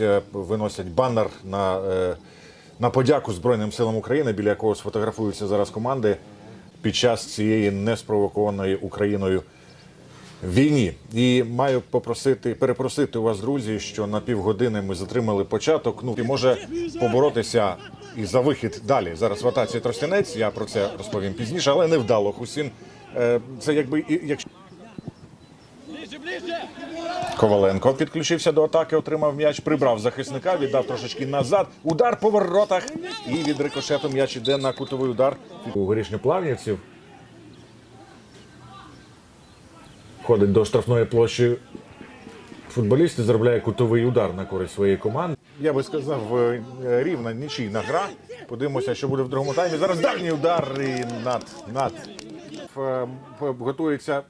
Е, Виносять банер на, е, на подяку Збройним силам України, біля якого сфотографуються зараз команди під час цієї неспровокованої Україною війні. І маю попросити перепросити у вас, друзі, що на півгодини ми затримали початок. Ну і може поборотися і за вихід далі. Зараз в атаці Тростянець. Я про це розповім пізніше, але невдало Хусін. Е, Це якби якщо. Коваленко підключився до атаки, отримав м'яч, прибрав захисника, віддав трошечки назад. Удар по воротах. І від рикошету м'яч іде на кутовий удар у горішньоплавнівців. Ходить до штрафної площі футболіст і заробляє кутовий удар на користь своєї команди. Я би сказав, е, рівна нічийна гра. Подивимося, що буде в другому таймі. Зараз дальній удар і над. над. Ф- Готується.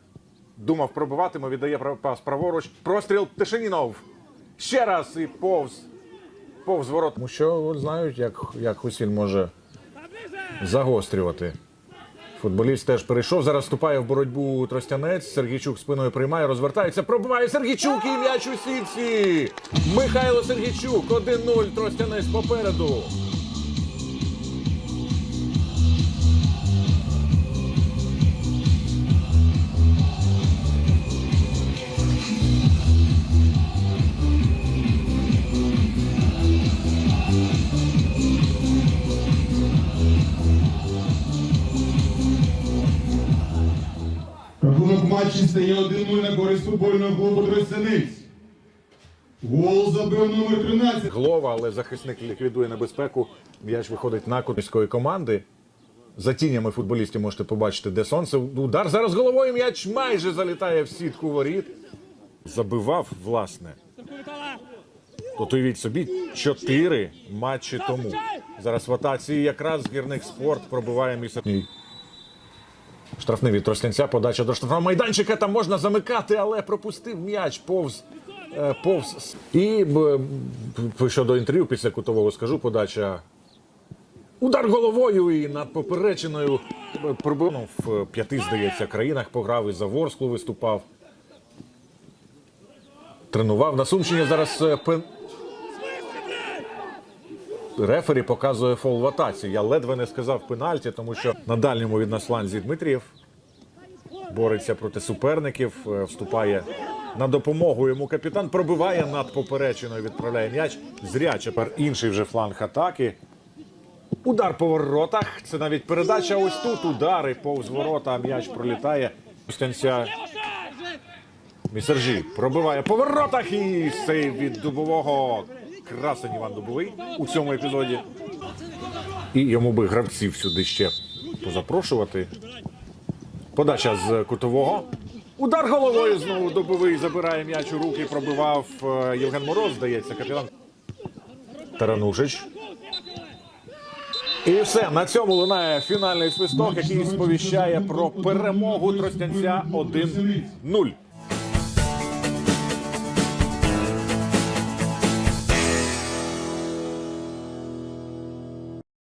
Думав, пробиватиме, віддає пас праворуч. Простріл Тишинінов. Ще раз і повз. Повз ворот. Тому що знають, як, як Хусіль може загострювати. Футболіст теж перейшов. Зараз вступає в боротьбу Тростянець. Сергійчук спиною приймає, розвертається, пробиває Сергійчук і м'яч у сітці. Михайло Сергійчук. 1-0. Тростянець попереду. Матчі стає 1-0 на користь футбольного клубу Тростяниць. Гол забив номер 13. Глова, але захисник ліквідує небезпеку. М'яч виходить на міської команди. За тінями футболістів можете побачити, де сонце. Удар зараз головою м'яч майже залітає в сітку воріт. Забивав, власне. От уявіть собі, чотири матчі тому. Зараз в атаці якраз гірник спорт пробиває місце. Штрафний від Тростянця, подача до штрафного майданчика. Там можна замикати, але пропустив м'яч повз. е, повз. І щодо інтерв'ю після кутового скажу, подача. Удар головою і над поперечиною е, пробив. Ну, В п'яти, здається, країнах пограв і за Ворсклу виступав. Тренував на Сумщині зараз е, пен... Рефері показує фол в атаці. Я ледве не сказав пенальті, тому що на дальньому від нас фланзі Дмитрієв бореться проти суперників, е, вступає на допомогу. Йому капітан пробиває над поперечиною, відправляє м'яч. Зряче тепер інший вже фланг атаки. Удар по воротах. Це навіть передача. Ось тут удари повз ворота. М'яч пролітає. Костянця Місержі пробиває по воротах і сейв від дубового. Красень Іван Дубовий у цьому епізоді. І йому би гравців сюди ще позапрошувати. Подача з кутового. Удар головою знову дубовий забирає м'яч у руки. Пробивав е, Євген Мороз, здається, капітан. Таранушич. І все на цьому лунає фінальний свисток, який сповіщає про перемогу Тростянця 1-0.